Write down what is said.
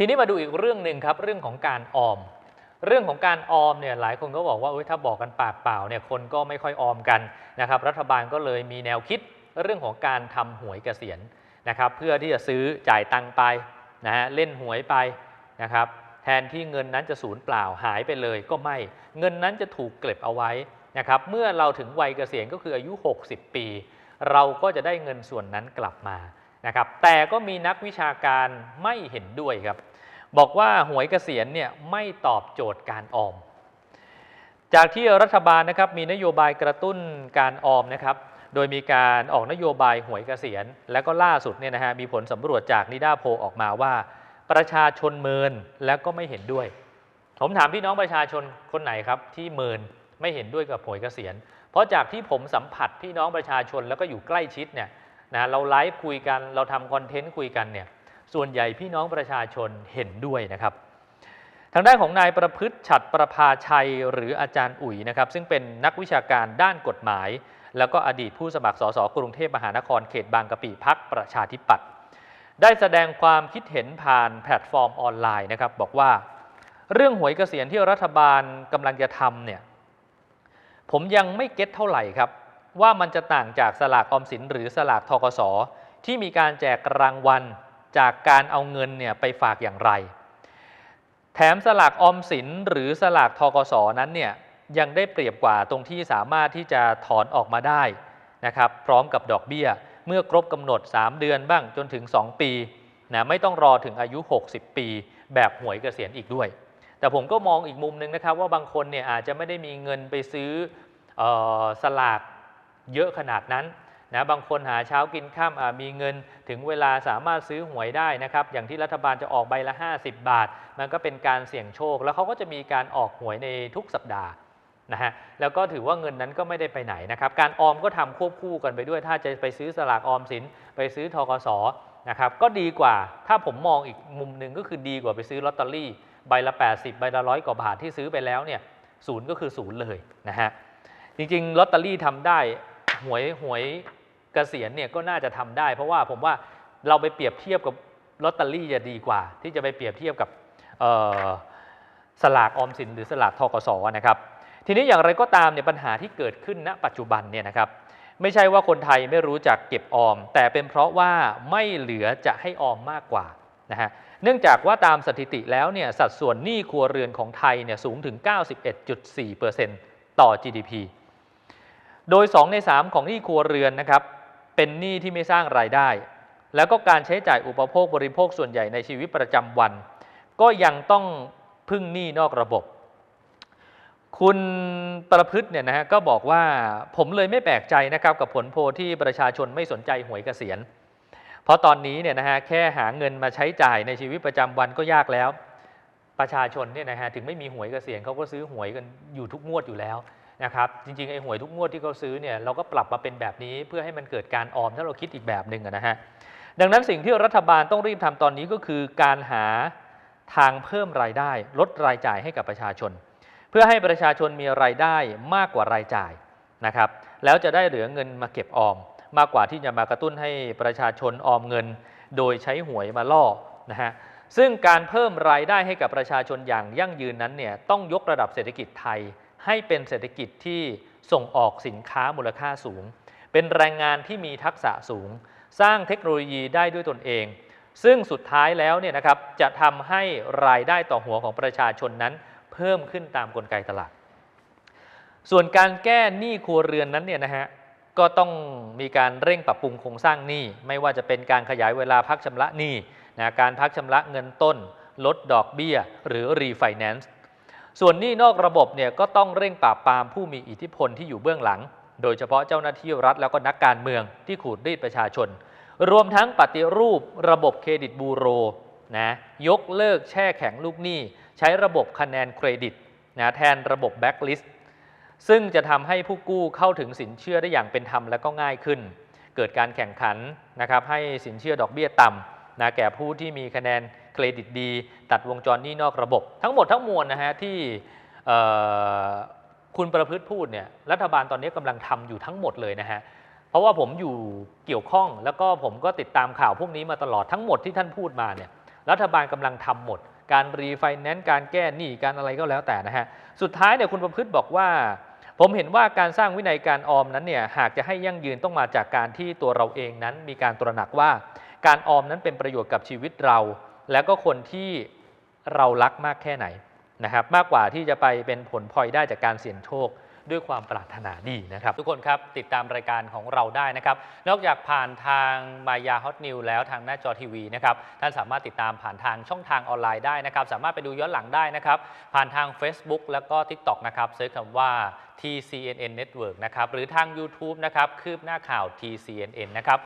ทีนี้มาดูอีกเรื่องหนึ่งครับเรื่องของการออม เรื่องของการออมเนี่ยหลายคนก็บอกว่าถ้าบอกกันปากเปล่าเนี่ยคนก็ไม่ค่อยออมกันนะครับรัฐบาลก็เลยมีแนวคิดเรื่องของการทำหวยเกษียณนะครับเพื่อที่จะซื้อจ่ายตังค์ไปนะฮะเล่นหวยไปนะครับแทนที่เงินนั้นจะสูญเปล่าหายไปเลยก็ไม่ เงินนั้นจะถูกเก็บเอาไว้นะครับเมื่อเราถึงวัยเกษียณก็คืออายุ 60 ปี เราก็จะได้เงินส่วนนั้นกลับมานะครับแต่ก็มีนักวิชาการไม่เห็นด้วยครับ บอกว่าหวยเกษียณเนี่ยไม่ตอบโจทย์การออม จากที่รัฐบาลนะครับมีนโยบายกระตุ้นการออมนะครับ โดยมีการออกนโยบายหวยเกษียณ และก็ล่าสุดเนี่ยนะฮะมีผลสำรวจจากนิด้าโพออกมาว่า ประชาชนเมินแล้วก็ไม่เห็นด้วย ผมถามพี่น้องประชาชนคนไหนครับที่เมินไม่เห็นด้วยกับหวยเกษียณ เพราะจากที่ผมสัมผัสพี่น้องประชาชนแล้วก็อยู่ใกล้ชิดเนี่ยนะเราไลฟ์คุยกันเราทำคอนเทนต์คุยกันเนี่ย ส่วนใหญ่พี่น้องประชาชนเห็นด้วยนะครับ ทางด้านของนายประพฤติฉัดประภาชัยหรืออาจารย์อุ๋ยนะครับซึ่งเป็นนักวิชาการด้านกฎหมาย แล้วก็อดีตผู้สมัครสสกรุงเทพมหานครเขตบางกะปิพักประชาธิปัตย์ได้แสดงความคิดเห็นผ่านแพลตฟอร์มออนไลน์นะครับบอกว่า เรื่องหวยเกษียณที่รัฐบาลกำลังจะทำเนี่ยผมยังไม่เก็ตเท่าไหร่ครับว่ามันจะต่างจากสลากออมสินหรือสลากทกสที่มีการแจกรางวัล จากการเอาเงินเนี่ยไปฝากอย่างไร แถมสลากออมสินหรือสลากทกสนั้นเนี่ยยังได้เปรียบกว่าตรงที่สามารถที่จะถอนออกมาได้นะครับพร้อมกับดอกเบี้ยเมื่อครบกำหนด 3 เดือนบ้างจนถึง 2 ปีนะไม่ต้องรอถึงอายุ 60 ปี แบบหวยเกษียณอีกด้วย แต่ผมก็มองอีกมุมหนึ่งนะครับ ว่าบางคนเนี่ยอาจจะไม่ได้มีเงินไปซื้อออสลากเยอะขนาดนั้น นะบางคนหาเช้ากินข้ามมีเงินถึงเวลาสามารถซื้อหวยได้นะครับ อย่างที่รัฐบาลจะออกใบละ 50 บาท มันก็เป็นการเสี่ยงโชค แล้วเขาก็จะมีการออกหวยในทุกสัปดาห์นะฮะแล้วก็ถือว่าเงินนั้นก็ไม่ได้ไปไหนนะครับ การออมก็ทำควบคู่กันไปด้วย ถ้าจะไปซื้อสลากออมสิน ไปซื้อทกสนะครับก็ดีกว่าถ้าผมมองอีกมุมหนึ่งก็คือดีกว่าไปซื้อลอตเตอรี่ใบละ 80 ใบละร้อยกว่าบาทที่ซื้อไปแล้วเนี่ยศูนย์ก็คือศูนย์เลยนะฮะจริงๆลอตเตอรี่ทำได้หวยหวย กษียณเนี่ยก็น่าจะทำได้ เพราะว่าผมว่าเราไปเปรียบเทียบกับลอตเตอรี่จะดีกว่า ที่จะไปเปรียบเทียบกับสลากออมสินหรือสลากทกสนะครับ ทีนี้อย่างไรก็ตามเนี่ยปัญหาที่เกิดขึ้นณปัจจุบันเนี่ยนะครับไม่ใช่ว่าคนไทยไม่รู้จักเก็บออม แต่เป็นเพราะว่าไม่เหลือจะให้ออมมากกว่านะฮะเนื่องจากว่าตามสถิติแล้วเนี่ยสัดส่วนหนี้ครัวเรือนของไทยเนี่ยสูงถึง 91.4%ต่อ GDP โดย 2 ใน 3 ของหนี้ครัวเรือนนะครับ เป็นหนี้ที่ไม่สร้างรายได้ แล้วก็การใช้จ่ายอุปโภคบริโภคส่วนใหญ่ในชีวิตประจำวัน ก็ยังต้องพึ่งหนี้นอกระบบ คุณประพฤติเนี่ยนะฮะก็บอกว่าผมเลยไม่แปลกใจนะครับกับผลโพลที่ประชาชนไม่สนใจหวยเกษียณ เพราะตอนนี้เนี่ยนะฮะแค่หาเงินมาใช้จ่ายในชีวิตประจำวันก็ยากแล้ว ประชาชนเนี่ยนะฮะถึงไม่มีหวยเกษียณเขาก็ซื้อหวยกันอยู่ทุกงวดอยู่แล้ว นะครับจริงๆไอ้หวยทุกงวดที่เขาซื้อเนี่ยเราก็ปรับมาเป็นแบบนี้เพื่อให้มันเกิดการออมถ้าเราคิดอีกแบบหนึ่งนะฮะดังนั้นสิ่งที่รัฐบาลต้องรีบทำตอนนี้ก็คือการหาทางเพิ่มรายได้ ลดรายจ่ายให้กับประชาชน เพื่อให้ประชาชนมีรายได้มากกว่ารายจ่ายนะครับแล้วจะได้เหลือเงินมาเก็บออม มากกว่าที่จะมากระตุ้นให้ประชาชนออมเงิน โดยใช้หวยมาล่อนะฮะซึ่งการเพิ่มรายได้ให้กับประชาชนอย่างยั่งยืนนั้นเนี่ยต้องยกระดับเศรษฐกิจไทย ให้เป็นเศรษฐกิจที่ส่งออกสินค้ามูลค่าสูง เป็นแรงงานที่มีทักษะสูง สร้างเทคโนโลยีได้ด้วยตนเอง ซึ่งสุดท้ายแล้วเนี่ยนะครับจะทำให้รายได้ต่อหัวของประชาชนนั้น เพิ่มขึ้นตามกลไกตลาด ส่วนการแก้หนี้ครัวเรือนนั้นเนี่ยนะฮะก็ต้องมีการเร่งปรับปรุงโครงสร้างหนี้ ไม่ว่าจะเป็นการขยายเวลาพักชำระหนี้นะการพักชำระเงินต้น ลดดอกเบี้ย หรือรีไฟแนนซ์ ส่วนหนี้นอกระบบเนี่ยก็ต้องเร่งปราบปรามผู้มีอิทธิพลที่อยู่เบื้องหลัง โดยเฉพาะเจ้าหน้าที่รัฐแล้วก็นักการเมืองที่ขูดรีดประชาชน รวมทั้งปฏิรูประบบเครดิตบูโรนะยกเลิกแช่แข็งลูกหนี้ใช้ระบบคะแนนเครดิตนะแทนระบบแบ็กลิสต์ซึ่งจะทำให้ผู้กู้เข้าถึงสินเชื่อได้อย่างเป็นธรรมและก็ง่ายขึ้น เกิดการแข่งขันนะครับให้สินเชื่อดอกเบี้ยต่ำนะแก่ผู้ที่มีคะแนน เครดิตดี ตัดวงจรหนี้นอกระบบ ทั้งหมดทั้งมวลนะฮะที่คุณประพฤติพูดเนี่ยรัฐบาลตอนนี้กำลังทำอยู่ทั้งหมดเลยนะฮะเพราะว่าผมอยู่เกี่ยวข้องแล้วก็ผมก็ติดตามข่าวพวกนี้มาตลอดทั้งหมดที่ท่านพูดมาเนี่ยรัฐบาลกำลังทำหมด การรีไฟแนนซ์การแก้หนี้การอะไรก็แล้วแต่นะฮะสุดท้ายเนี่ยคุณประพฤติบอกว่า ผมเห็นว่าการสร้างวินัยการออมนั้นเนี่ยหากจะให้ยั่งยืนต้องมาจากการที่ตัวเราเองนั้น มีการตระหนักว่าการออมนั้นเป็นประโยชน์กับชีวิตเรา แล้วก็คนที่เรารักมากแค่ไหนนะครับ มากกว่าที่จะไปเป็นผลพลอยได้จากการเสี่ยงโชคด้วยความปรารถนาดีนะครับ ทุกคนครับติดตามรายการของเราได้นะครับ นอกจากผ่านทางมายาฮอตนิวแล้วทางหน้าจอทีวีนะครับ ท่านสามารถติดตามผ่านทางช่องทางออนไลน์ได้นะครับ สามารถไปดูย้อนหลังได้นะครับ ผ่านทาง Facebook แล้วก็ TikTok นะครับเซิร์ชคำว่า TCNN Network นะครับ หรือทาง YouTube นะครับ คืบหน้าข่าว TCNN นะครับ